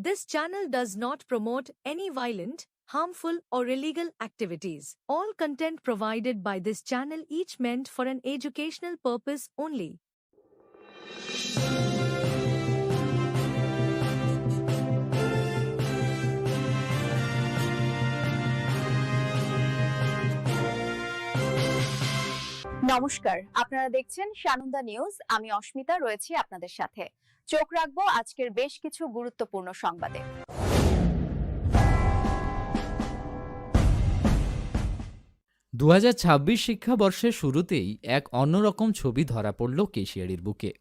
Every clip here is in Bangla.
This channel does not promote any violent, harmful, or illegal activities. All content provided by this channel each meant for an educational purpose only. নমস্কার আপনারা দেখছেন সানন্দা নিউজ আমি অস্মিতা রয়েছি আপনাদের সাথে চোখ রাখব আজকের বেশ কিছু গুরুত্বপূর্ণ সংবাদে। দু হাজার ছাব্বিশ শিক্ষাবর্ষের শুরুতেই এক অন্যরকম ছবি ধরা পড়ল কেশিয়ারির বুকে।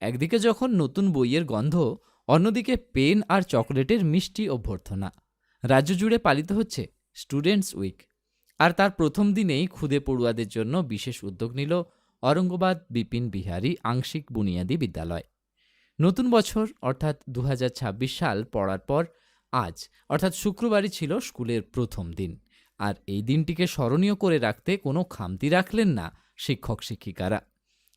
একদিকে যখন নতুন বইয়ের গন্ধ, অন্যদিকে পেন আর চকলেটের মিষ্টি অভ্যর্থনা। রাজ্য জুড়ে পালিত হচ্ছে স্টুডেন্টস উইক। আর তার প্রথম দিনেই খুদে পড়ুয়াদের জন্য বিশেষ উদ্যোগ নিল অরঙ্গবাদ বিপিন বিহারী আংশিক বুনিয়াদী বিদ্যালয়। নতুন বছর, অর্থাৎ দু হাজার ছাব্বিশ সাল পড়ার পর আজ, অর্থাৎ শুক্রবারই ছিল স্কুলের প্রথম দিন। আর এই দিনটিকে স্মরণীয় করে রাখতে কোনো খামতি রাখলেন না শিক্ষক শিক্ষিকারা।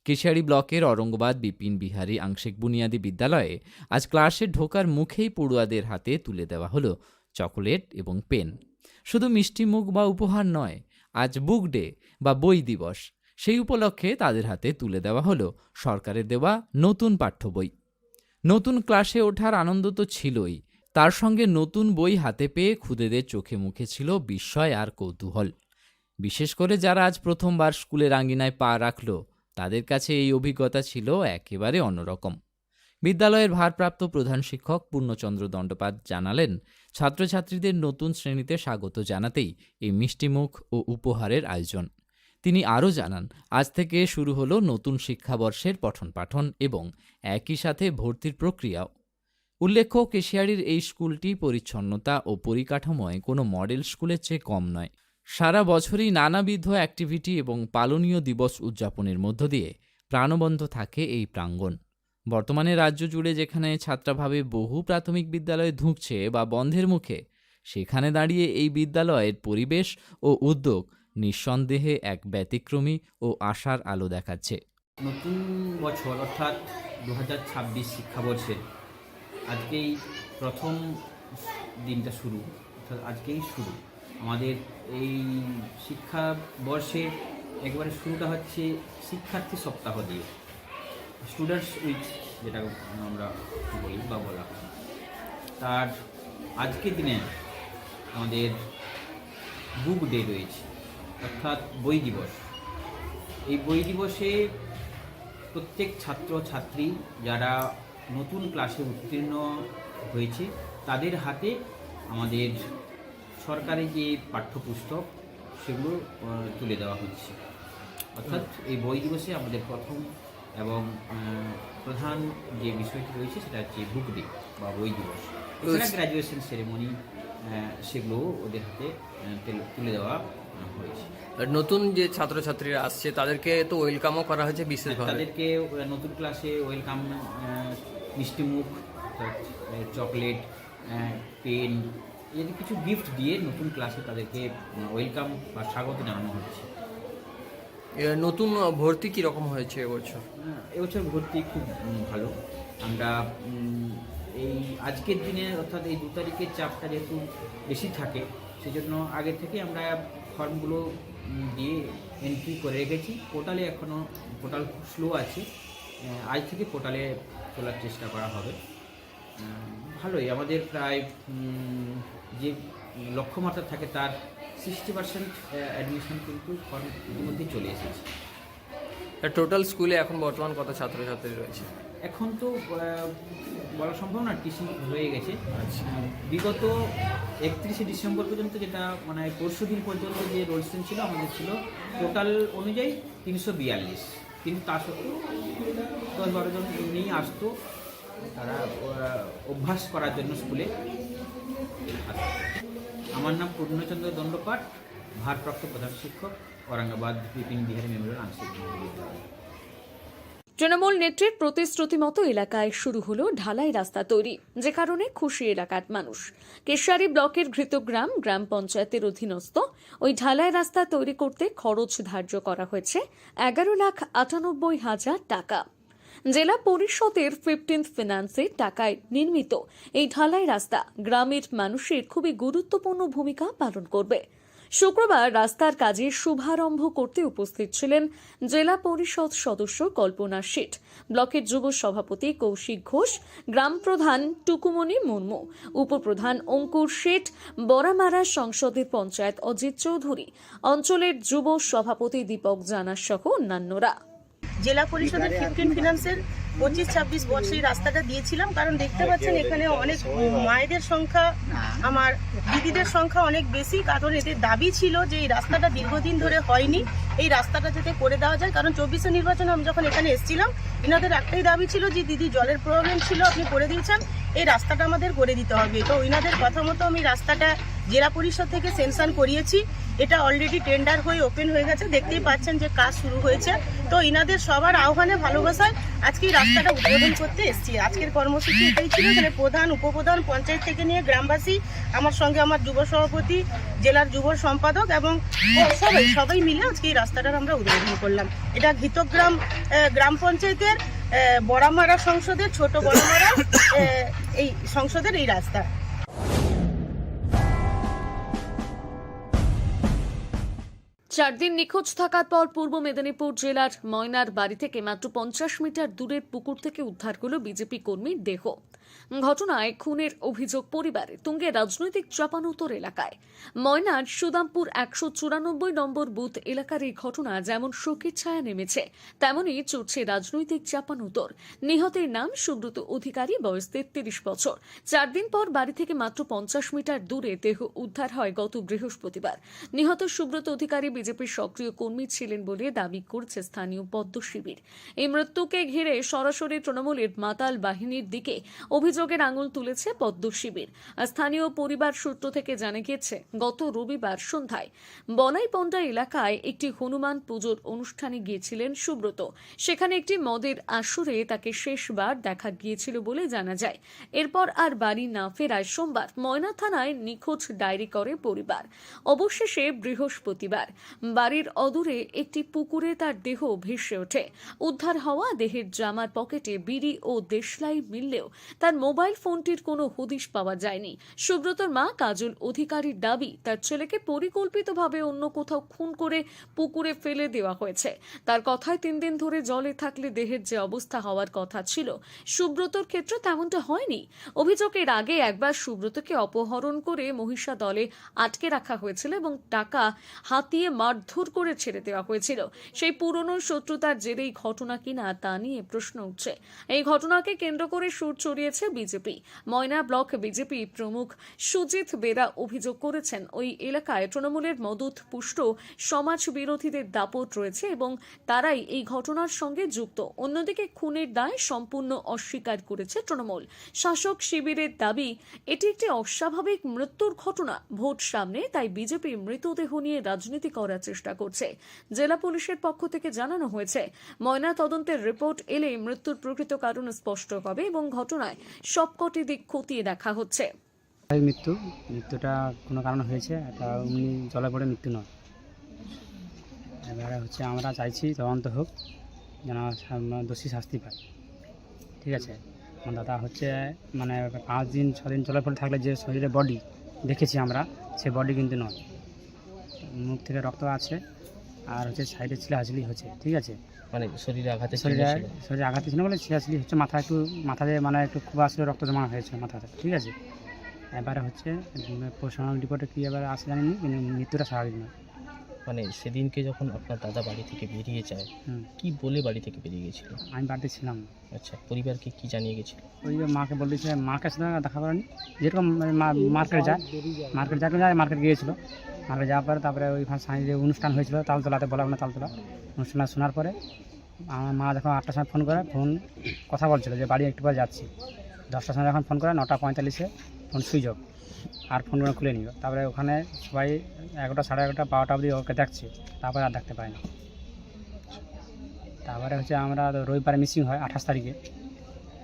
কেশিয়ারি ব্লকের অরঙ্গবাদ বিপিন বিহারী আংশিক বুনিয়াদী বিদ্যালয়ে আজ ক্লাসে ঢোকার মুখেই পড়ুয়াদের হাতে তুলে দেওয়া হলো চকোলেট এবং পেন। শুধু মিষ্টি মুখ বা উপহার নয়, আজ বুক ডে বা বই দিবস। সেই উপলক্ষে তাদের হাতে তুলে দেওয়া হলো সরকারের দেওয়া নতুন পাঠ্য বই। নতুন ক্লাসে ওঠার আনন্দ তো ছিলই। তার সঙ্গে নতুন বই হাতে পেয়ে খুদেদের চোখে মুখে ছিল বিস্ময় আর কৌতূহল। বিশেষ করে যারা আজ প্রথমবার স্কুলের আঙ্গিনায় পা রাখল, তাদের কাছে এই অভিজ্ঞতা ছিল একেবারে অন্যরকম। বিদ্যালয়ের ভারপ্রাপ্ত প্রধান শিক্ষক পূর্ণচন্দ্র দণ্ডপাত জানালেন, ছাত্রছাত্রীদের নতুন শ্রেণীতে স্বাগত জানাতেই এই মিষ্টিমুখ ও উপহারের আয়োজন। তিনি আরও জানান, আজ থেকে শুরু হলো নতুন শিক্ষাবর্ষের পঠন পাঠন এবং একই সাথে ভর্তির প্রক্রিয়াও উল্লেখ্য, কেশিয়ারির এই স্কুলটি পরিচ্ছন্নতা ও পরিকাঠামোয় কোনো মডেল স্কুলের চেয়ে কম নয়। সারা বছরই নানাবিধ অ্যাক্টিভিটি এবং পালনীয় দিবস উদযাপনের মধ্য দিয়ে প্রাণবন্ত থাকে এই প্রাঙ্গণ। বর্তমানে রাজ্য জুড়ে যেখানে ছাত্রাভাবে বহু প্রাথমিক বিদ্যালয়ে ধুঁকছে বা বন্ধের মুখে, সেখানে দাঁড়িয়ে এই বিদ্যালয়ের পরিবেশ ও উদ্যোগ নিঃসন্দেহে এক ব্যতিক্রমী ও আশার আলো দেখাচ্ছে। নতুন বছর, অর্থাৎ দু হাজার ছাব্বিশ শিক্ষাবর্ষের আজকেই প্রথম দিনটা শুরু, অর্থাৎ আজকেই শুরু। আমাদের এই শিক্ষাবর্ষের একবারে শুরুটা হচ্ছে শিক্ষার্থী সপ্তাহ দিয়ে। স্টুডেন্টস উইক যেটা আমরা বলি বা বলা তার আজকের দিনে আমাদের বুক ডে রয়েছে। অর্থাৎ বই দিবস। এই বই দিবসে প্রত্যেক ছাত্র ছাত্রী যারা নতুন ক্লাসে উত্তীর্ণ হয়েছে তাদের হাতে আমাদের সরকারি যে পাঠ্যপুস্তক সেগুলো তুলে দেওয়া হচ্ছে। অর্থাৎ এই বই দিবসে আমাদের প্রথম এবং প্রধান যে বিষয়টি রয়েছে সেটা হচ্ছে বুক ডে বা বই দিবস। এছাড়া গ্র্যাজুয়েশন সেরেমনি সেগুলো ওদের হাতে তুলে দেওয়া আর নতুন যে ছাত্রছাত্রীরা আসছে তাদেরকে তো ওয়েলকামও করা হয়েছে বিশেষভাবে। তাদেরকে নতুন ক্লাসে ওয়েলকাম মিষ্টিমুখ চকলেট পেন এদের কিছু গিফট দিয়ে নতুন ক্লাসে তাদেরকে ওয়েলকাম বা স্বাগত জানানো হচ্ছে। নতুন ভর্তি কীরকম হয়েছে এবছর? এবছর ভর্তি খুব ভালো। আমরা এই আজকের দিনে অর্থাৎ এই দু তারিখের চাপটা যেহেতু বেশি থাকে সেজন্য আগে থেকে আমরা ফর্মগুলো দিয়ে এন্ট্রি করে রেখেছি। পোর্টালে এখনও পোর্টাল খুব স্লো আছে। আজ থেকে পোর্টালে তোলার চেষ্টা করা হবে। ভালোই। আমাদের প্রায় যে লক্ষ্যমাত্রা থাকে তার সিক্সটি পার্সেন্ট অ্যাডমিশন কিন্তু ফর্ম ইতিমধ্যেই চলে এসেছে। টোটাল স্কুলে এখন বর্তমান কত ছাত্রছাত্রী রয়েছে? এখন তো বলা সম্ভব না টিসি হয়ে গেছে। বিগত একত্রিশে ডিসেম্বর পর্যন্ত যেটা মানে পরশু দিন পর্যন্ত যে রোলসেন ছিল আমাদের ছিল টোটাল অনুযায়ী তিনশো বিয়াল্লিশ। কিন্তু তা সত্ত্বেও দশ বারো জন এমনিই আসতো তারা অভ্যাস করার জন্য স্কুলে আমার নাম পূর্ণচন্দ্র দণ্ডপাঠ ভারপ্রাপ্ত প্রধান শিক্ষক ঔরঙ্গাবাদ বিপিন বিহারী মেমোরিয়াল আংশিক বিদ্যালয়। তৃণমূল নেত্রীর প্রতিশ্রুতি মতো এলাকায় শুরু হলো ঢালাই রাস্তা তৈরি, যে কারণে খুশি এলাকার মানুষ। কেশারি ব্লকের ঘৃতগ্রাম গ্রাম পঞ্চায়েতের অধীনস্থ ওই ঢালাই রাস্তা তৈরি করতে খরচ ধার্য করা হয়েছে এগারো লাখ আটানব্বই হাজার টাকা। জেলা পরিষদের ফিফটিন্থ ফিনান্সের টাকায় নির্মিত এই ঢালাই রাস্তা গ্রামের মানুষের খুবই গুরুত্বপূর্ণ ভূমিকা পালন করবে। শুক্রবার রাস্তার কাজে শুভারম্ভ করতে উপস্থিত ছিলেন জেলা পরিষদ সদস্য কল্পনা শেঠ, ব্লকের যুব সভাপতি কৌশিক ঘোষ, গ্রাম প্রধান টুকুমণি মুর্মু, উপপ্রধান অঙ্কুর শেঠ বরামারা সংসদের পঞ্চায়েত অজিত চৌধুরী, অঞ্চলের যুব সভাপতি দীপক জানা সহ অন্যান্যরা। জেলা পরিষদের ফিফটিন ফিনান্সের পঁচিশ, ছাব্বিশ এই রাস্তাটা দিয়েছিলাম, কারণ দেখতে পাচ্ছেন এখানে অনেক মায়েদের সংখ্যা, আমার দিদিদের সংখ্যা অনেক বেশি, কারণ এদের দাবি ছিল যে এই রাস্তাটা দীর্ঘদিন ধরে হয়নি। এই রাস্তাটা যাতে করে দেওয়া যায়, কারণ চব্বিশে নির্বাচনে আমি যখন এখানে এসেছিলাম, এনাদের একটাই দাবি ছিল যে দিদি জলের প্রবলেম ছিল, আপনি করে দিয়েছেন, এই রাস্তাটা আমাদের করে দিতে হবে। তো ওইনাদের কথা মতো আমি রাস্তাটা জেলা পরিষদ থেকে সেনশন করিয়েছি। এটা অলরেডি টেন্ডার হয়ে ওপেন হয়ে গেছে, দেখতেই পাচ্ছেন যে কাজ শুরু হয়েছে। তো ইনাদের সবার আহ্বানে, ভালোবাসায় আজকে রাস্তাটা উদ্বোধন করতে এসেছি। আজকের কর্মসূচি এটাই ছিল এখানে প্রধান, উপপ্রধান, পঞ্চায়েত থেকে নিয়ে গ্রামবাসী, আমার সঙ্গে আমার যুব সভাপতি, জেলার যুব সম্পাদক এবং সবাই সবাই মিলে আজকে এই রাস্তাটার আমরা উদ্বোধন করলাম। এটা ঘিতগ্রাম গ্রাম পঞ্চায়েতের বড়ামারা সংসদের, ছোট বড়ামারা এই সংসদের এই রাস্তা। চার দিন নিখোঁজ থাকার পর পূর্ব মেদিনীপুর জেলার ময়নার বাড়ি থেকে মাত্র পঞ্চাশ মিটার দূরের পুকুর থেকে উদ্ধার করল বিজেপি কর্মীর দেহ। ঘটনায় খুনের অভিযোগ পরিবারে তুঙ্গে রাজনৈতিক চাপানোতর এলাকায়। ময়নার সুদামপুর একশো চুরানব্বই নম্বর বুথ এলাকার এই ঘটনা যেমন শোকের ছায়া নেমেছে তেমনই চড়ছে রাজনৈতিক চাপানোতর। নিহতের নাম সুব্রত অধিকারী, বয়স তেত্রিশ বছর। চার দিন পর বাড়ি থেকে মাত্র পঞ্চাশ মিটার দূরে দেহ উদ্ধার হয় গত বৃহস্পতিবার। নিহত সুব্রত অধিকারী বিজেপির সক্রিয় কর্মী ছিলেন বলে দাবি করছে স্থানীয় পদ্ম শিবির এই মৃত্যুকে ঘিরে সরাসরি তৃণমূলের মাতাল বাহিনীর দিকে অভিযোগের আঙুল তুলেছে পদ্ম শিবির স্থানীয় পরিবার সূত্র থেকে জানা গিয়েছে, গত রবিবার সন্ধ্যায় বনাইপন্ডা এলাকায় একটি হনুমান পুজোর অনুষ্ঠানে গিয়েছিলেন সুব্রত। সেখানে একটি মদের আসরে তাকে শেষবার দেখা গিয়েছিল বলে জানা যায়। এরপর আর বাড়ি না ফেরায় সোমবার ময়না থানায় নিখোঁজ ডায়েরি করে পরিবার। অবশেষে বৃহস্পতিবার বাড়ির অদূরে একটি পুকুরে তার দেহ ভেসে ওঠে। উদ্ধার হওয়া দেহের জামার পকেটে বিড়ি ও দেশলাই মিললেও তার মোবাইল ফোনটির কোনো হদিশ পাওয়া যায়নি। সুব্রতর মা কাজল অধিকারীর দাবি, তার ছেলেকে পরিকল্পিতভাবে অন্য কোথাও খুন করে পুকুরে ফেলে দেওয়া হয়েছে। তার কথায় তিন দিন ধরে জলে থাকলে দেহের যে অবস্থা হওয়ার কথা ছিল, সুব্রতর ক্ষেত্রে তেমনটা হয়নি। অভিযোগের আগে একবার সুব্রতকে অপহরণ করে মহিষা দলে আটকে রাখা হয়েছিল এবং টাকা হাতিয়ে মারধর করে ছেড়ে দেওয়া হয়েছিল। সেই পুরনো শত্রুতার জেরেই ঘটনা কিনা তা নিয়ে প্রশ্ন উঠছে। এই ঘটনাকে কেন্দ্র করে সুর চড়িয়েছে বিজেপি। ময়না ব্লক বিজেপি প্রমুখ সুজিত বেরা অভিযোগ করেছেন, ওই এলাকায় তৃণমূলের মদত পুষ্ট সমাজ বিরোধীদের দাপট রয়েছে এবং তারাই এই ঘটনার সঙ্গে যুক্ত। অন্যদিকে খুনের দায় সম্পূর্ণ অস্বীকার করেছে তৃণমূল। শাসক শিবিরের দাবি, এটি একটি অস্বাভাবিক মৃত্যুর ঘটনা। ভোট সামনে, তাই বিজেপি মৃতদেহ নিয়ে রাজনীতি করার চেষ্টা করছে। জেলা পুলিশের পক্ষ থেকে জানানো হয়েছে, ময়না তদন্তের রিপোর্ট এলে মৃত্যুর প্রকৃত কারণ স্পষ্ট হবে এবং ঘটনায় সবকটি দিক খতিয়ে দেখা হচ্ছে। মৃত্যু। মৃত্যুটা কোনো কারণে হয়েছে, এটা এমনি জলে পড়ে মৃত্যু নয়। এবারে হচ্ছে আমরা চাইছি তদন্ত হোক, যেন দোষী শাস্তি পায় ঠিক আছে? দাদা হচ্ছে মানে পাঁচ দিন, ছদিন দিন জলে পড়ে থাকলে যে শরীরে বডি দেখেছি আমরা, সে বডি কিন্তু নয়। মুখ থেকে রক্ত আছে আর হচ্ছে সাইডে ছিল হাজলি হচ্ছে ঠিক আছে? মানে শরীরে আঘাতে শরীরে শরীরে আঘাত ছিল বলে ছিয়াশলি হচ্ছে মাথা একটু মাথাতে মানে একটু খুব আসলে রক্ত জমা হয়েছে মাথাতে ঠিক আছে? এবারে হচ্ছে পোস্টমর্টম রিপোর্টে কী এবারে আসে জানিনি কিন্তু মৃত্যুটা স্বাভাবিক নয়। মানে সেদিনকে যখন আপনার দাদা বাড়ি থেকে বেরিয়ে যায় হুম। কি বলে বাড়ি থেকে বেরিয়ে গেছিল? আমি বাড়িতে ছিলাম। আচ্ছা পরিবারকে কি জানিয়ে গেছিল? ওই যে মাকে বলেছে মাকে সাথে দেখা করেনি। যেরকম মার্কেট যায় মার্কেট যাকে যায় মার্কেট গিয়েছিল। মার্কেট যাওয়ার পরে তারপরে ওইখানে সাঁঝে অনুষ্ঠান হয়েছিল, তালতলাতে বলা না তালতলা। অনুষ্ঠানটা শোনার পরে আমার মা যখন আটটার সময় ফোন করে ফোন কথা বলছিল যে বাড়ি একটু পরে যাচ্ছি। দশটার সময় যখন ফোন করে, নটা পঁয়তাল্লিশে ফোন সুইচ অফ আর ফোনগুলো খুলে নিল। তারপরে ওখানে সবাই এগারোটা, সাড়ে এগারোটা, বারোটা অবধি ওকে দেখছে, তারপরে আর দেখতে পাইনি তারপরে হচ্ছে আমরা রবিবারে মিসিং হয়, আঠাশ তারিখে।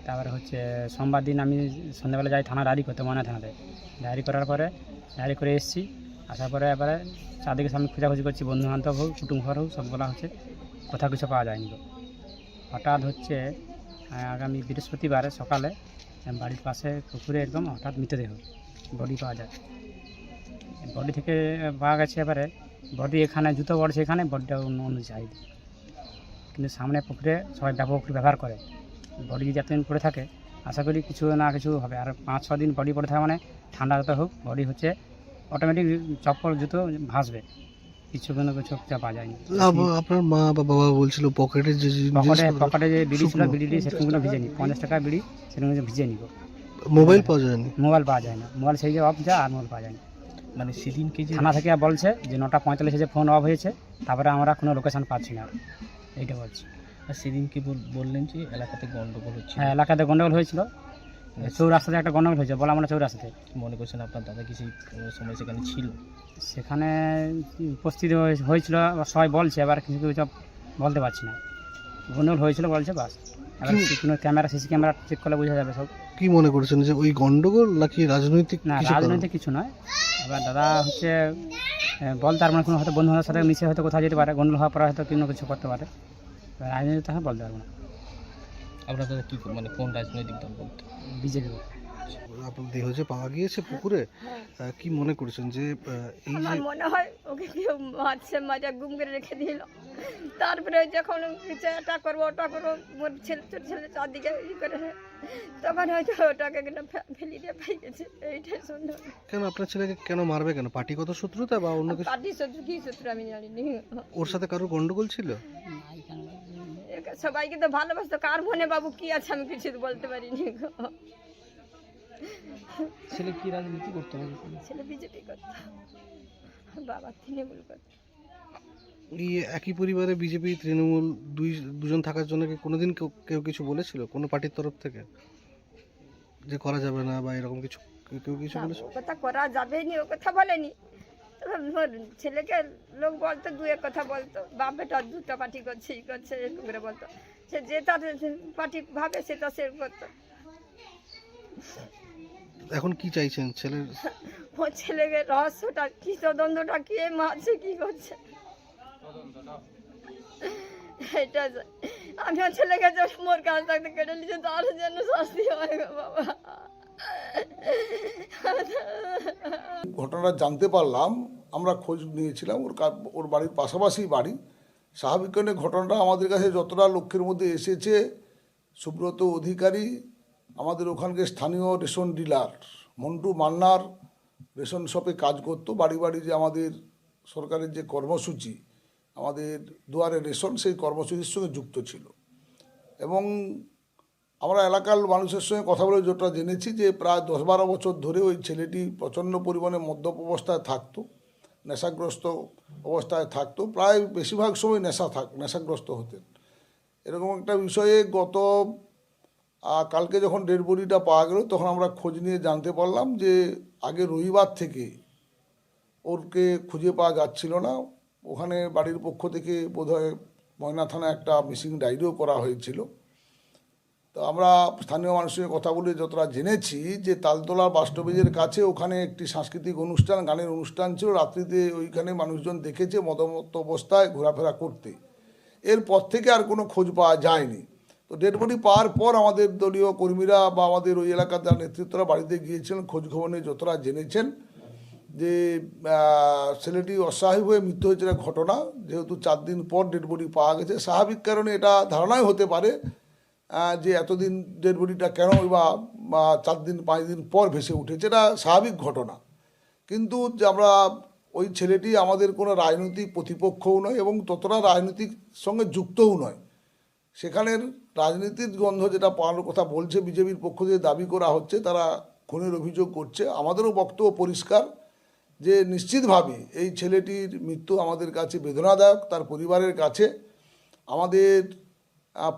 তারপরে হচ্ছে সোমবার দিন আমি সন্ধ্যাবেলা যাই থানা, ডায়েরি করতে, ময়না থানাতে। ডায়েরি করার পরে, ডায়েরি করে এসেছি। আসার পরে এবারে চারদিকে সামনে খোঁজাখুঁজি করছি বন্ধু বান্ধব হোক কুটুম ঘর হোক সবগুলো হচ্ছে, কোথাও কিছু পাওয়া যায়নি। হঠাৎ হচ্ছে আগামী বৃহস্পতিবারে সকালে বাড়ির পাশে পুকুরে একদম হঠাৎ মৃতদেহ, বডি পাওয়া যায়। বডি থেকে পাওয়া গেছে এবারে, বডি এখানে, জুতো পড়ছে এখানে, বডিটা অন্য অন্য সাইড। কিন্তু সামনে পুকুরে সবাই ব্যবহার পুকুর ব্যবহার করে। বডি যদি এতদিন পড়ে থাকে, আশা করি কিছু না কিছু হবে। আর পাঁচ ছ দিন বডি পড়ে থাকে মানে ঠান্ডা যত হোক, বডি হচ্ছে অটোমেটিক চপ্পল জুতো ভাসবে। কিছু কোনো কিছু পাওয়া যায়নি। আপনার মা বা বাবা বলছিল পকেটে যে পকেটে পকেটে যে বিড়ি ছিল শুকনো। বিড়ি সেরকম ভিজে নি। পঞ্চাশ টাকা বিড়ি সেরকম ভিজে নিব। মোবাইল পাওয়া যায়নি? মোবাইল পাওয়া যায় না মোবাইল সেই যে অফ যা আর মোবাইল পাওয়া যায় না মানে সেদিনকে যে থানা থেকে বলছে যে নটা পঁয়তাল্লিশে যে ফোন অফ হয়েছে তারপরে আমরা কোনো লোকেশন পাচ্ছি না। এইটা বলছি। আর সেদিনকে বল- বললেন যে এলাকাতে গন্ডগোল হচ্ছে? হ্যাঁ এলাকাতে গন্ডগোল হয়েছিল। চৌরাস্তাতে একটা গন্ডগোল হয়েছে বলা আমরা চৌরাস্তাতে। মনে করছেন আপনার দাদা কি সেই সময় সেখানে ছিল? সেখানে উপস্থিত হয়ে- হয়েছিল সবাই বলছে এবার কিছু কিছু বলতে পারছি না। গন্ডগোল হয়েছিল বলছে বাস। এবার কোনো ক্যামেরা সিসি ক্যামেরা চেক করলে বোঝা যাবে সব। কি মনে করেছেন যে ওই গন্ডগোল নাকি রাজনৈতিক না রাজনৈতিক কিছু নয়। এবার দাদা হচ্ছে এ, বলতে পারব না কোনো হয়তো বন্ধুদের সাথে মিশে হয়তো কোথাও যেতে পারে গন্ডল হওয়ার পরে হয়তো কোনো কিছু করতে পারে। রাজনীতি তো বলতে পারব না। আপনার দাদা কি মানে কোন রাজনৈতিক দল বলতে বিজেপি আপনার দেহ যে পাওয়া গিয়েছে পুকুরে কি মনে করেছেন যে এই আমার মনে হয় ওকে কেউ মারছে মাজা গুম করে রেখে দিল। তারপরে যখন কিছু এটা করব ওটা করব মোর ছেলে তোর ছেলে চারদিকে ই করে তখন হয়তো ওটাকে কিনা ফেলি দিয়ে পাই গেছে। এইটাই সুন্দর। কেন আপনার ছেলেকে কেন মারবে কেন? পার্টিগত শত্রুতা বা অন্য কিছু? পার্টি শত্রু কি শত্রু আমি জানিনি। ওর সাথে কারোর গন্ডগোল ছিল? সবাইকে তো ভালোবাসতো। কার মনে বাবু কি আছে আমি কিছু বলতে পারিনি ছেলে কি রাজনীতি করতে ছেলে বিজেপি করতো। বাবা তৃণমূল করতো। একই পরিবারে বিজেপি তৃণমূল দুই দুজন থাকার জন্য কি কোনোদিন কেউ কেউ কিছু বলেছিল? কোনো পার্টির তরফ থেকে? যে করা যাবে না বা এরকম কিছু কেউ- কিছু বলেছে ও কথা করা যাবে নি ও কথা বলেনি। ছেলেকে লোক বলতো দু এক কথা বলতো বাপ বেটা দুটো পার্টি করছে ই করছে এরকম করে বলতো। সে যে তার পার্টি ভাবে সে সেটা সে করতো। এখন কি চাইছেন ছেলের? ও ছেলেকে রহস্যটা কি তদন্তটা কে মারছে কি করছে? এটা আমি ওর ছেলেকে মোর কাছ থাকতে কেটে নিয়েছে তার যেন শাস্তি হয় বাবা। ঘটনাটা জানতে পারলাম, আমরা খোঁজ নিয়েছিলাম, ওর ওর বাড়ির পাশাপাশি বাড়ি। স্বাভাবিক কারণে ঘটনাটা আমাদের কাছে যতটা লক্ষ্যের মধ্যে এসেছে, সুব্রত অধিকারী, আমাদের ওখানকার স্থানীয় রেশন ডিলার মন্টু মান্নার, রেশন শপে কাজ করতো। বাড়ি বাড়ি যে আমাদের সরকারের যে কর্মসূচি, আমাদের দুয়ারে রেশন সেই কর্মসূচির সঙ্গে যুক্ত ছিল। এবং আমরা এলাকার মানুষের সঙ্গে কথা বলে যেটা জেনেছি যে প্রায় দশ বারো বছর ধরে ওই ছেলেটি প্রচণ্ড পরিমাণে মদ্যপ অবস্থায় থাকতো, নেশাগ্রস্ত অবস্থায় থাকতো, প্রায় বেশিরভাগ সময় নেশা থাক, নেশাগ্রস্ত হতেন। এরকম একটা বিষয়ে গত কালকে যখন ডেড বডিটা পাওয়া গেল, তখন আমরা খোঁজ নিয়ে জানতে পারলাম যে আগে রবিবার থেকে ওরকে খুঁজে পাওয়া যাচ্ছিল না। ওখানে বাড়ির পক্ষ থেকে বোধহয় ময়না থানায় একটা মিসিং ডায়েরিও করা হয়েছিল। তো আমরা স্থানীয় মানুষের কথা বলে যতটা জেনেছি যে তালতলা বাস্তবেজের কাছে ওখানে একটি সাংস্কৃতিক অনুষ্ঠান, গানের অনুষ্ঠান ছিল। রাত্রিতে ওইখানে মানুষজন দেখেছে মদমত্ত অবস্থায় ঘোরাফেরা করতে। এরপর থেকে আর কোনো খোঁজ পাওয়া যায়নি। তো ডেড বডি পাওয়ার পর আমাদের দলীয় কর্মীরা বা আমাদের ওই এলাকার যারা নেতৃত্বরা বাড়িতে গিয়েছিলেন, খোঁজ খবর নিয়ে যতটা জেনেছেন যে ছেলেটি অস্বাভাবিক হয়ে মৃত্যু হয়েছে এটা ঘটনা। যেহেতু চার দিন পর ডেড বডি পাওয়া গেছে, স্বাভাবিক কারণে এটা ধারণাই হতে পারে যে এতদিন ডেড বডিটা কেন বা চার দিন, পাঁচ দিন পর ভেসে উঠেছে এটা স্বাভাবিক ঘটনা। কিন্তু যে আমরা ওই ছেলেটি আমাদের কোনো রাজনৈতিক প্রতিপক্ষও নয় এবং ততটা রাজনৈতিক সঙ্গে যুক্তও নয়। সেখানের রাজনীতির গন্ধ যেটা পাওয়ানোর কথা বলছে, বিজেপির পক্ষ থেকে দাবি করা হচ্ছে, তারা খুনের অভিযোগ করছে। আমাদেরও বক্তব্য পরিষ্কার যে নিশ্চিতভাবে এই ছেলেটির মৃত্যু আমাদের কাছে বেদনাদায়ক, তার পরিবারের কাছে। আমাদের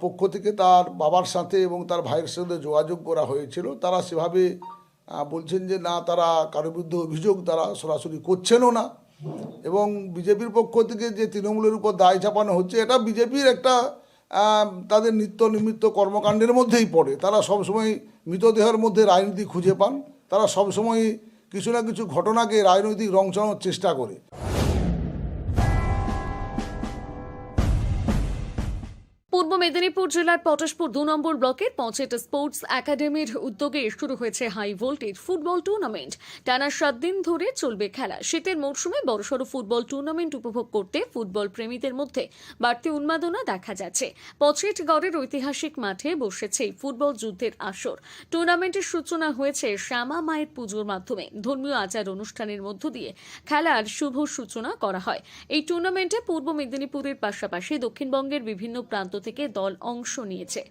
পক্ষ থেকে তার বাবার সাথে এবং তার ভাইয়ের সাথে যোগাযোগ করা হয়েছিল। তারা সেভাবে বলছেন যে না, তারা কারোর বিরুদ্ধে অভিযোগ তারা সরাসরি করছেনও না এবং বিজেপির পক্ষ থেকে যে তৃণমূলের উপর দায় চাপানো হচ্ছে, এটা বিজেপির একটা তাদের নিত্য নিমিত্ত কর্মকাণ্ডের মধ্যেই পড়ে। তারা সবসময় মৃতদেহের মধ্যে রাজনীতি খুঁজে পান। তারা সবসময় কিছু না কিছু ঘটনাকে রাজনৈতিক রং চেষ্টা করে। পূর্ব মেদিনীপুর জেলার পটাশপুর দু নম্বর ব্লকের পঞ্চায়েত স্পোর্টস একাডেমির উদ্যোগে শুরু হয়েছে হাই ভোল্টেজ ফুটবল টুর্নামেন্ট। টানা সাত দিন ধরে চলবে খেলা। শীতের মরশুমে বড়সড় ফুটবল টুর্নামেন্ট উপভোগ করতে ফুটবল প্রেমীদের মধ্যে বাড়তি উন্মাদনা দেখা যাচ্ছে। পচেটগড়ের ঐতিহাসিক মাঠে বসেছে ফুটবল যুদ্ধের আসর। টুর্নামেন্টের সূচনা হয়েছে শ্যামা মায়ের পুজোর মাধ্যমে। ধর্মীয় আচার অনুষ্ঠানের মধ্য দিয়ে খেলার শুভ সূচনা করা হয়। এই টুর্নামেন্টে পূর্ব মেদিনীপুরের পাশাপাশি দক্ষিণবঙ্গের বিভিন্ন প্রান্ত থেকে দল অংশ নিয়েছে।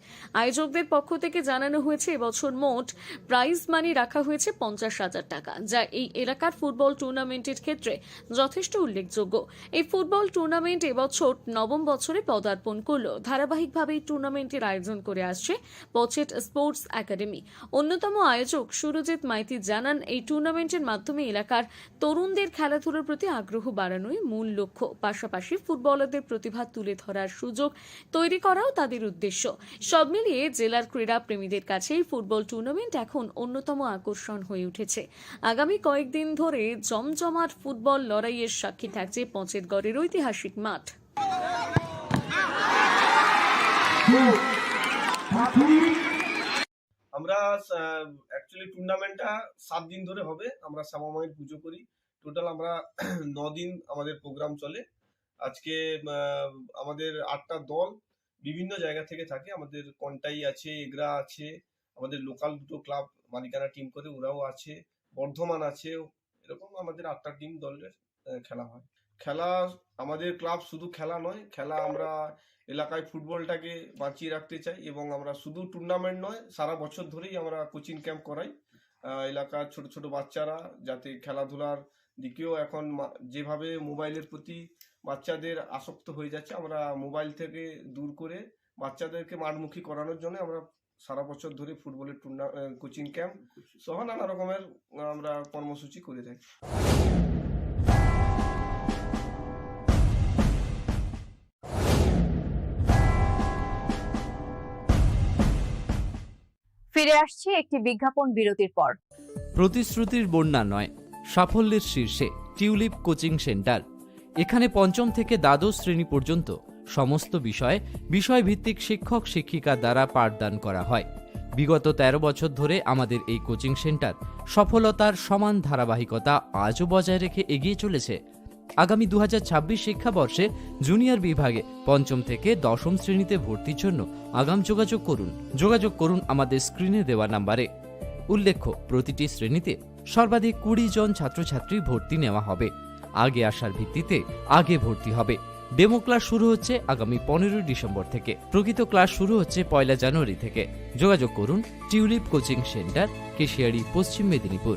আয়োজকদের পক্ষ থেকে জানানো হয়েছে, এবছর মোট প্রাইজ মানি রাখা হয়েছে পঞ্চাশ হাজার টাকা, যা এই এলাকার ফুটবল টুর্নামেন্টের ক্ষেত্রে যথেষ্ট উল্লেখযোগ্য। এই ফুটবল টুর্নামেন্ট এবছর নবম বছরে পদার্পণ করলেও ধারাবাহিকভাবে এই টুর্নামেন্টের আয়োজন করে আসছে পচেট স্পোর্টস একাডেমি অন্যতম আয়োজক সুরজিৎ মাইতি জানান, এই টুর্নামেন্টের মাধ্যমে এলাকার তরুণদের খেলাধুলোর প্রতি আগ্রহ বাড়ানোই মূল লক্ষ্য। পাশাপাশি ফুটবলারদের প্রতিভা তুলে ধরার সুযোগ তৈরি করাও তাদের উদ্দেশ্য। সব মিলিয়ে জেলার ক্রীড়া প্রেমীদের কাছে ফুটবল টুর্নামেন্ট এখন অন্যতম আকর্ষণ হয়ে উঠেছে। আগামী কয়েকদিন ধরে জমজমাট ফুটবল লড়াইয়ের সাক্ষী থাকছে পঞ্চেতগড়ের ঐতিহাসিক মাঠ। আমরা অ্যাকচুয়ালি টুর্নামেন্টটা সাত দিন ধরে হবে। আমরা শ্যামামায়ের পুজো করি। টোটাল আমরা ন দিন আমাদের প্রোগ্রাম চলে। আজকে আমাদের আটটা দল বিভিন্ন জায়গা থেকে থাকে। আমাদের কন্টাই আছে, এগরা আছে, আমাদের লোকাল দুটো ক্লাব মালিকানা টিম করে ওরাও আছে, বর্ধমান আছে, এরকম আমাদের আটটা টিম দলের খেলা হয়। খেলা আমাদের ক্লাব শুধু খেলা নয়, খেলা আমরা এলাকায় ফুটবলটাকে বাঁচিয়ে রাখতে চাই এবং আমরা শুধু টুর্নামেন্ট নয়, সারা বছর ধরেই আমরা কোচিং ক্যাম্প করাই। এলাকার ছোট ছোট বাচ্চারা যাতে খেলাধুলার দিকেও এখন মা- যেভাবে মোবাইলের প্রতি বাচ্চাদের আসক্ত হয়ে যাচ্ছে আমরা মোবাইল থেকে দূর করে বাচ্চাদেরকে মাঠমুখী করানোর জন্য আমরা সারা বছর ধরে ফুটবলের টুর্না কোচিং ক্যাম্প সহ নানা রকমের আমরা কর্মসূচি করে থাকি। ফিরে আসছি একটি বিজ্ঞাপন বিরতির পর। প্রতিশ্রুতির বন্যা নয় সাফল্যের শীর্ষে টিউলিপ কোচিং সেন্টার। এখানে পঞ্চম থেকে দ্বাদশ শ্রেণি পর্যন্ত সমস্ত বিষয়ে বিষয়ভিত্তিক শিক্ষক শিক্ষিকা দ্বারা পাঠদান করা হয়। বিগত ১৩ বছর ধরে আমাদের এই কোচিং সেন্টার সফলতার সমান ধারাবাহিকতা আজও বজায় রেখে এগিয়ে চলেছে। আগামী দু হাজার ছাব্বিশ শিক্ষাবর্ষে জুনিয়র বিভাগে পঞ্চম থেকে দশম শ্রেণীতে ভর্তির জন্য আগাম যোগাযোগ করুন। যোগাযোগ করুন আমাদের স্ক্রিনে দেওয়া নাম্বারে। উল্লেখ্য, প্রতিটি শ্রেণীতে সর্বাধিক কুড়ি জন ছাত্রছাত্রী ভর্তি নেওয়া হবে। আগে আসার ভিত্তিতে আগে ভর্তি হবে। ডেমো ক্লাস শুরু হচ্ছে আগামী পনেরোই ডিসেম্বর থেকে। প্রকৃত ক্লাস শুরু হচ্ছে পয়লা জানুয়ারি থেকে। যোগাযোগ করুন টিউলিপ কোচিং সেন্টার, কেশিয়ারি, পশ্চিম মেদিনীপুর।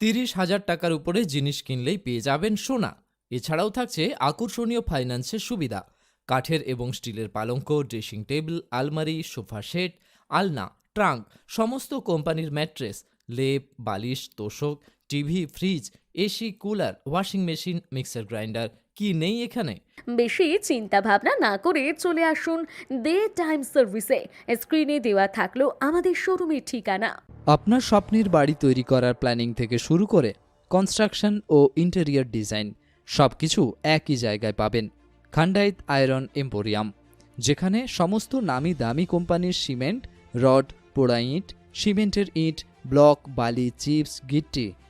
তিরিশ হাজার টাকার উপরে জিনিস কিনলেই পেয়ে যাবেন সোনা। এছাড়াও থাকছে আকর্ষণীয় ফাইন্যান্সের সুবিধা। কাঠের এবং স্টিলের পালঙ্ক, ড্রেসিং টেবিল, আলমারি, সোফা সেট, আলনা, ট্রাঙ্ক, সমস্ত কোম্পানির ম্যাট্রেস, লেপ, বালিশ, তোষক, TV, fridge, AC, cooler, washing machine, mixer grinder কি নেই এখানে? বেশি চিন্তা ভাবনা না করে চলে আসুন দে টাইম সার্ভিসে। স্ক্রিনে দেওয়া থাকল আমাদের শোরুমের ঠিকানা। আপনার স্বপ্নের বাড়ি তৈরি করার প্ল্যানিং থেকে শুরু করে কনস্ট্রাকশন ও ইন্টেরিয়র ডিজাইন সব কিছু একই জায়গায় পাবেন। খান্ডাইত আয়রন এম্পোরিয়াম যেখানে সমস্ত নামি দামি কোম্পানির সিমেন্ট রড পোড়া ইট সিমেন্টের ইট ব্লক বালি চিপস গিট্টি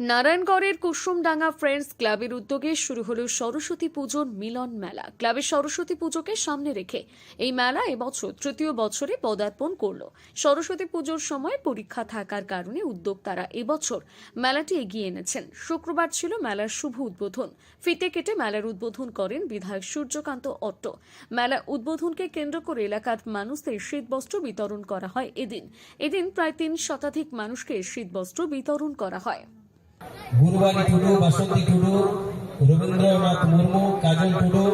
নারায়ণগড়ের কুসুমডাঙ্গা ফ্রেন্ডস ক্লাবের উদ্যোগে শুরু হলো সরস্বতী পুজোর মিলন মেলা। ক্লাবের সরস্বতী পুজোকে সামনে রেখে এই মেলা এবছর তৃতীয় বছরে পদার্পণ করল। সরস্বতী পুজোর সময় পরীক্ষা থাকার কারণে উদ্যোক্তারা এবছর মেলাটি এগিয়ে এনেছেন। শুক্রবার ছিল মেলার শুভ উদ্বোধন। ফিতে কেটে মেলার উদ্বোধন করেন বিধায়ক সূর্যকান্ত অট্ট। মেলা উদ্বোধনকে কেন্দ্র করে এলাকার মানুষদের শীতবস্ত্র বিতরণ করা হয় এদিন। এদিন প্রায় তিন শতাধিক মানুষকে শীতবস্ত্র বিতরণ করা হয়। ગુરુવારી ટુડુ બસંતી ટુડુ રવિન્દ્રનાથ મુર્મુ કાજલ ટુડુ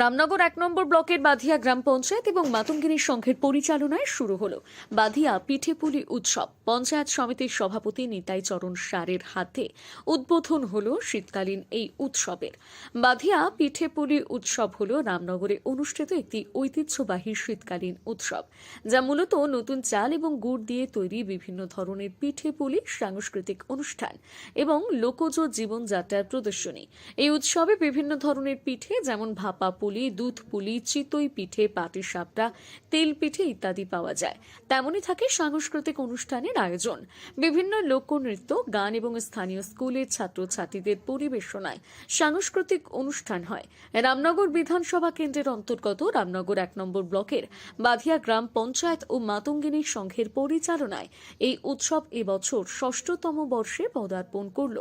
রামনগর এক নম্বর ব্লকের বাধিয়া গ্রাম পঞ্চায়েত এবং মাতঙ্গিনী সংঘের পরিচালনায় শুরু হলো বাধিয়া পিঠেপুলি উৎসব। পঞ্চায়েত সমিতির সভাপতি নিতাই চরণ সারের হাতে উদ্বোধন হলো শীতকালীন এই উৎসবের। বাধিয়া পিঠেপুলি উৎসব হলো রামনগরে অনুষ্ঠিত একটি ঐতিহ্যবাহী শীতকালীন উৎসব, যা মূলত নতুন চাল এবং গুড় দিয়ে তৈরি বিভিন্ন ধরনের পিঠেপুলি সাংস্কৃতিক অনুষ্ঠান এবং লোকজ জীবনযাত্রার প্রদর্শনী। এই উৎসবে বিভিন্ন ধরনের পিঠে যেমন ভাপা পুলি, দুধ পুলি, চিতই পিঠে পাটিসাপটা তেল পিঠে ইত্যাদি পাওয়া যায়। তেমনই থাকে সাংস্কৃতিক অনুষ্ঠানের আয়োজন। বিভিন্ন লোকনৃত্য, গান এবং স্থানীয় স্কুলের ছাত্রছাত্রীদের পরিবেশনায় সাংস্কৃতিক অনুষ্ঠান হয়। রামনগর বিধানসভা কেন্দ্রের অন্তর্গত রামনগর এক নম্বর ব্লকের বাধিয়া গ্রাম পঞ্চায়েত ও মাতঙ্গিনী সংঘের পরিচালনায় এই উৎসব এবছর ষষ্ঠতম বর্ষে পদার্পণ করল।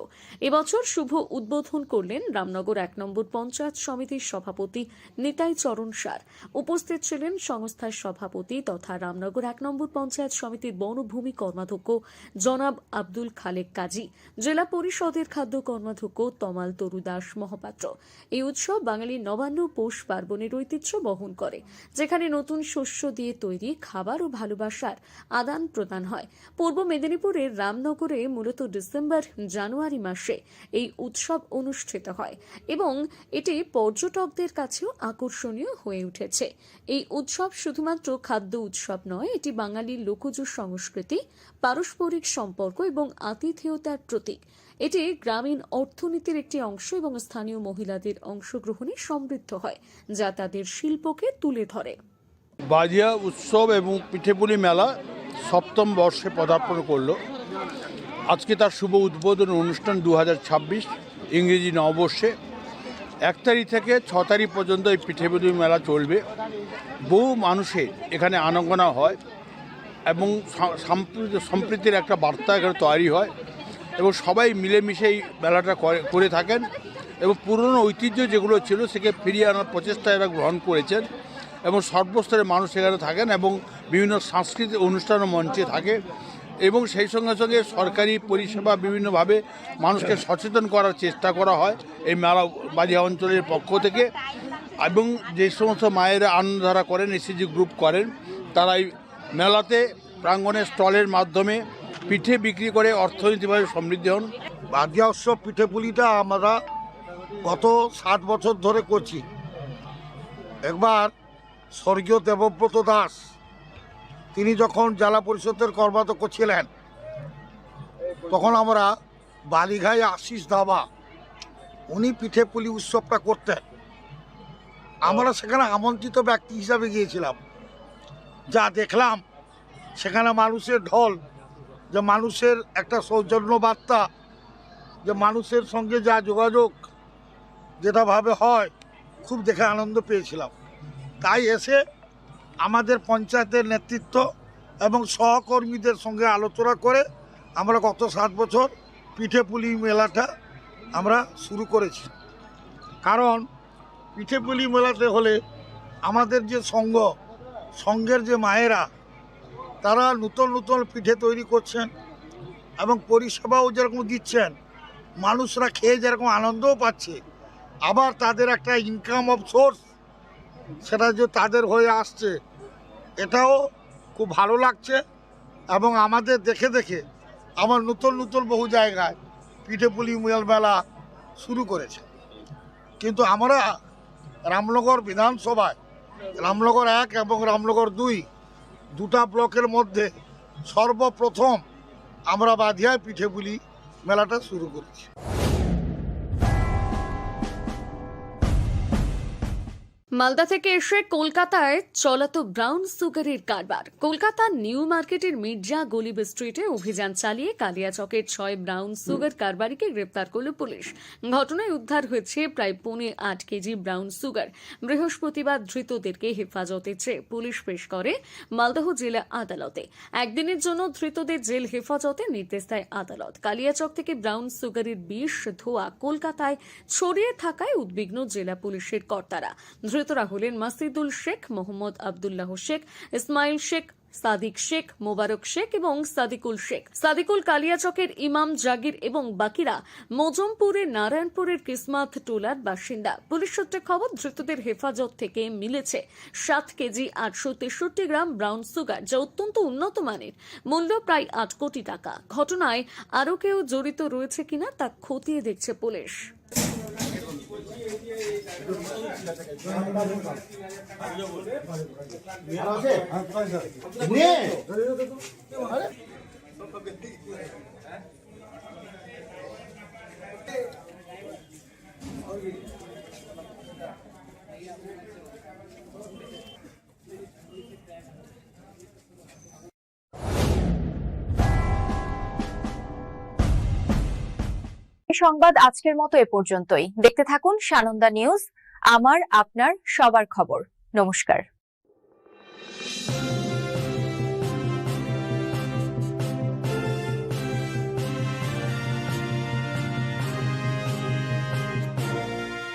এবছর শুভ উদ্বোধন করলেন রামনগর এক নম্বর পঞ্চায়েত সমিতির সভাপতি নিতাই চরণ সার। উপস্থিত ছিলেন সংস্থার সভাপতি তথা রামনগর এক নম্বর পঞ্চায়েত সমিতির বনভূমি কর্মাধ্যক্ষ জনাব আব্দুল খালেক কাজী, জেলা পরিষদের খাদ্য কর্মাধ্যক্ষ তমাল তরু দাস মহাপাত্র। এই উৎসব বাঙালির নবান্ন পৌষ পার্বণের ঐতিহ্য বহন করে, যেখানে নতুন শস্য দিয়ে তৈরি খাবার ও ভালোবাসার আদান প্রদান হয়। পূর্ব মেদিনীপুরের রামনগরে মূলত ডিসেম্বর, জানুয়ারি মাসে এই উৎসব অনুষ্ঠিত হয় এবং এটি পর্যটকদের কাছেও আকর্ষণীয় হয়ে উঠেছে। এই উৎসব শুধুমাত্র খাদ্য উৎসব নয়, এটি বাঙালির লোকজ সংস্কৃতি, পারস্পরিক সম্পর্ক এবং আতিথেয়তার প্রতীক। এটি গ্রামীণ অর্থনীতির একটি অংশ এবং স্থানীয় মহিলাদের অংশগ্রহণে সমৃদ্ধ হয়, যা তাদের শিল্পকে তুলে ধরে। বাজিয়া উৎসব এবং পিঠেপুলি মেলা সপ্তম বর্ষে পদার্পণ করল। আজকে তার শুভ উদ্বোধন অনুষ্ঠান দুহাজার ছাব্বিশ ইংরেজি নববর্ষে। এক তারিখ থেকে ছ তারিখ পর্যন্ত এই পিঠেপুলি মেলা চলবে। বহু মানুষের এখানে আনাগোনা হয় এবং সম্প্রীতির একটা বার্তা এখানে তৈরি হয় এবং সবাই মিলেমিশে এই মেলাটা করে- থাকেন এবং পুরনো ঐতিহ্য যেগুলো ছিল সেকে ফিরিয়ে আনার প্রচেষ্টা এরা গ্রহণ করেছেন এবং সর্বস্তরের মানুষ এখানে থাকেন এবং বিভিন্ন সাংস্কৃতিক অনুষ্ঠানও মঞ্চে থাকে। এবং সেই সঙ্গে সঙ্গে সরকারি পরিষেবা বিভিন্নভাবে মানুষকে সচেতন করার চেষ্টা করা হয় এই মেলা বাজিয়া অঞ্চলের পক্ষ থেকে। এবং যে সমস্ত মায়েরা আনন্দধারা করেন এসিজি গ্রুপ করেন, তারা এই মেলাতে প্রাঙ্গণে স্টলের মাধ্যমে পিঠে বিক্রি করে অর্থনৈতিকভাবে সমৃদ্ধ হন। বাদিয়া উৎসব পিঠেপুলিটা আমরা গত ষাট বছর ধরে করছি। একবার স্বর্গীয় দেবব্রত দাস তিনি যখন জেলা পরিষদের কর্মাধ্যক্ষ ছিলেন, তখন আমরা বালিঘাই আশিস ধাবা উনি পিঠে পুলি উৎসবটা করতেন। আমরা সেখানে আমন্ত্রিত ব্যক্তি হিসাবে গিয়েছিলাম। যা দেখলাম, সেখানে মানুষের ঢল, যে মানুষের একটা সৌজন্য বার্তা যে মানুষের সঙ্গে যা যোগাযোগ যেটাভাবে হয়, খুব দেখে আনন্দ পেয়েছিলাম। তাই এসে আমাদের পঞ্চায়েতের নেতৃত্ব এবং সহকর্মীদের সঙ্গে আলোচনা করে আমরা গত সাত বছর পিঠেপুলি মেলাটা আমরা শুরু করেছি। কারণ পিঠেপুলি মেলাতে হলে আমাদের যে সঙ্গ, সঙ্গের যে মায়েরা, তারা নূতন নূতন পিঠে তৈরি করছেন এবং পরিষেবাও যেরকম দিচ্ছেন, মানুষরা খেয়ে যেরকম আনন্দও পাচ্ছে, আবার তাদের একটা ইনকাম অফ সোর্স সেটা যে তাদের হয়ে আসছে, এটাও খুব ভালো লাগছে এবং আমাদের দেখে দেখে আমার নতুন নতুন বহু জায়গায় পিঠেপুলি মেল মেলা শুরু করেছে। কিন্তু আমরা রামনগর বিধানসভায়, রামনগর এক এবং রামনগর দুই দুটা ব্লকের মধ্যে সর্বপ্রথম আমরা বাধিয়ায় পিঠেপুলি মেলাটা শুরু করেছি। মালদা থেকে এসে কলকাতায় চলাতো ব্রাউন সুগারের কারবার। কলকাতার নিউ মার্কেটের মির্জা গলিব স্ট্রিটে অভিযান চালিয়ে কালিয়াচকের ছয় ব্রাউন সুগার কারবারিকে গ্রেপ্তার করল পুলিশ। ঘটনায় উদ্ধার হয়েছে প্রায় পৌনে আট কেজি ব্রাউন সুগার। বৃহস্পতিবার ধৃতদেরকে হেফাজতে চেয়ে পুলিশ পেশ করে মালদহ জেলা আদালতে। একদিনের জন্য ধৃতদের জেল হেফাজতে নির্দেশ দেয় আদালত। কালিয়াচক থেকে ব্রাউন সুগারের বিষ ধোয়া কলকাতায় ছড়িয়ে থাকায় উদ্বিগ্ন জেলা পুলিশের কর্তারা। ধৃতরা হলেন মাসিদুল শেখ, মোহাম্মদ আবদুল্লাহ শেখ, ইসমাইল শেখ, সাদিক শেখ, মোবারক শেখ এবং সাদিকুল শেখ। সাদিকুল, কালিয়াচকের ইমাম জাগির এবং বাকিরা মজমপুরের নারায়ণপুরের কিসমাত টোলার বাসিন্দা। পুলিশ সূত্রে খবর, ধৃতদের হেফাজত থেকে মিলেছে সাত কেজি আটশো তেষট্টি গ্রাম ব্রাউন সুগার, যা অত্যন্ত উন্নত মানের, মূল্য প্রায় আট কোটি টাকা। ঘটনায় আরও কেউ জড়িত রয়েছে কিনা তা খতিয়ে দেখছে পুলিশ। এই সংবাদ আজকের মতো এ পর্যন্তই। দেখতে থাকুন সানন্দা নিউজ আমার আপনার সবার খবর। নমস্কার।